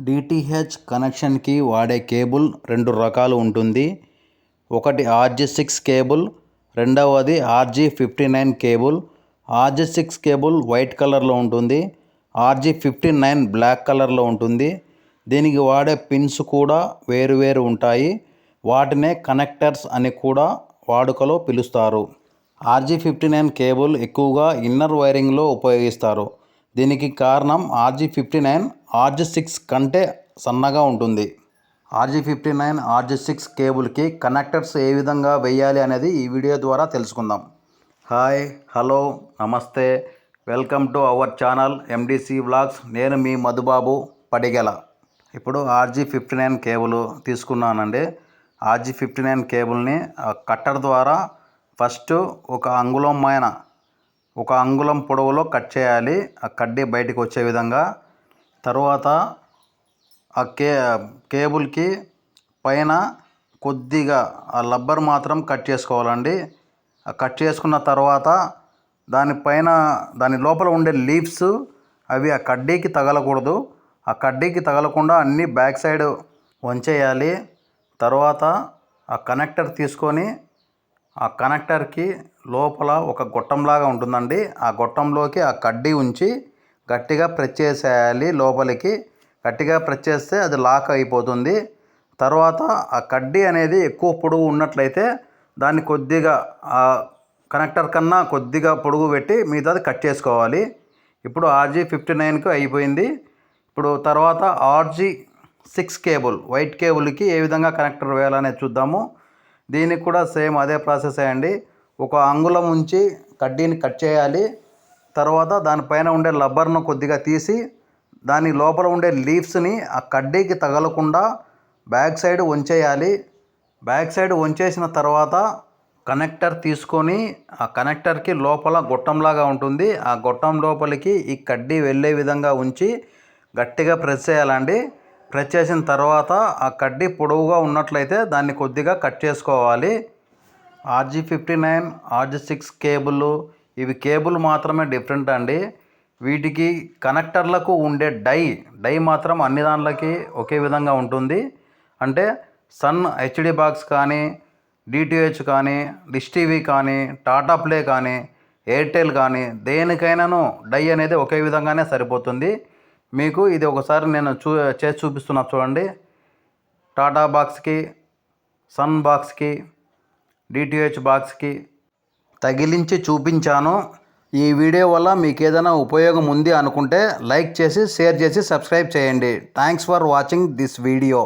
DTH కనెక్షన్కి వాడే cable రెండు రకాలు ఉంటుంది. ఒకటి ఆర్జీ సిక్స్ కేబుల్ రెండవది RG fifty nine cable. RG six cable white కలర్లో ఉంటుంది. ఆర్జీ ఫిఫ్టీ నైన్ బ్లాక్ కలర్లో ఉంటుంది. దీనికి వాడే పిన్స్ కూడా వేరు వేరు ఉంటాయి. వాటినే కనెక్టర్స్ అని కూడా వాడుకలో పిలుస్తారు. ఆర్జీ ఫిఫ్టీ నైన్ కేబుల్ ఎక్కువగా ఇన్నర్ వైరింగ్లో ఉపయోగిస్తారు. దీనికి కారణం RG fifty nine RG six కంటే సన్నగా ఉంటుంది. RG fifty nine RG six కేబుల్కి connectors ఏ విధంగా వేయాలి అనేది ఈ వీడియో ద్వారా తెలుసుకుందాం. హాయ్ హలో నమస్తే. Welcome to our channel MDC vlogs. నేను మీ మధుబాబు పడిగెల. ఇప్పుడు ఆర్జీ ఫిఫ్టీ నైన్ కేబుల్ తీసుకున్నానండి. ఆర్జీ ఫిఫ్టీ నైన్ కేబుల్ని ఆ కట్టర్ ద్వారా ఫస్ట్ ఒక అంగుళమైన ఒక అంగుళం పొడవులో కట్ చేయాలి. ఆ కడ్డీ బయటికి వచ్చే విధంగా. తర్వాత ఆ కే కేబుల్కి పైన కొద్దిగా ఆ లబ్బర్ మాత్రం కట్ చేసుకోవాలండి. ఆ కట్ చేసుకున్న తర్వాత దానిపైన దాని లోపల ఉండే లీవ్స్ అవి ఆ కడ్డీకి తగలకూడదు. ఆ కడ్డీకి తగలకుండా అన్నీ బ్యాక్ సైడ్ వంచేయాలి. తర్వాత ఆ కనెక్టర్ తీసుకొని ఆ కనెక్టర్కి లోపల ఒక గొట్టంలాగా ఉంటుందండి. ఆ గొట్టంలోకి ఆ కడ్డీ ఉంచి గట్టిగా ప్రెస్ చేసేయాలి లోపలికి. గట్టిగా ప్రెస్ చేస్తే అది లాక్ అయిపోతుంది. తర్వాత ఆ కడ్డీ అనేది ఎక్కువ పొడుగు ఉన్నట్లయితే దాన్ని కొద్దిగా ఆ కనెక్టర్ కన్నా కొద్దిగా పొడుగు పెట్టి మిగతాది కట్ చేసుకోవాలి. ఇప్పుడు ఆర్జీ ఫిఫ్టీ నైన్కి అయిపోయింది. ఇప్పుడు తర్వాత ఆర్జీ సిక్స్ కేబుల్ వైట్ కేబుల్కి ఏ విధంగా కనెక్టర్ వేయాలనేది చూద్దాము. దీనికి కూడా సేమ్ అదే ప్రాసెస్ అండి. ఒక అంగుళం ఉంచి కడ్డీని కట్ చేయాలి. తర్వాత దానిపైన ఉండే లబ్బర్ను కొద్దిగా తీసి దాని లోపల ఉండే లీవ్స్ని ఆ కడ్డీకి తగలకుండా బ్యాక్ సైడ్ వంచేయాలి. బ్యాక్ సైడ్ వంచేసిన తర్వాత కనెక్టర్ తీసుకొని ఆ కనెక్టర్కి లోపల గొట్టంలాగా ఉంటుంది. ఆ గొట్టం లోపలికి ఈ కడ్డీ వెళ్ళే విధంగా ఉంచి గట్టిగా ప్రెస్ చేయాలండి. ప్రెస్ చేసిన తర్వాత ఆ కడ్డీ పొడవుగా ఉన్నట్లయితే దాన్ని కొద్దిగా కట్ చేసుకోవాలి. RG fifty nine RG six cable ఇవి కేబుల్ మాత్రమే డిఫరెంట్ అండి. వీటికి కనెక్టర్లకు ఉండే డై డై మాత్రం అన్ని దానిలకి ఒకే విధంగా ఉంటుంది. అంటే సన్ హెచ్డి బాక్స్ కానీ డిటిహెచ్ కానీ డిష్ టీవీ కానీ టాటా ప్లే కానీ ఎయిర్టెల్ కానీ దేనికైనాను డై అనేది ఒకే విధంగానే సరిపోతుంది. మీకు ఇది ఒకసారి నేను చూ చేసి చూపిస్తున్నా చూడండి. టాటా బాక్స్కి సన్ బాక్స్కి డిటిహెచ్ బాక్స్కి తగిలించి చూపించాను. ఈ వీడియో వల్ల మీకు ఏదైనా ఉపయోగం ఉంది అనుకుంటే లైక్ చేసి షేర్ చేసి సబ్స్క్రైబ్ చేయండి. Thanks for watching this video.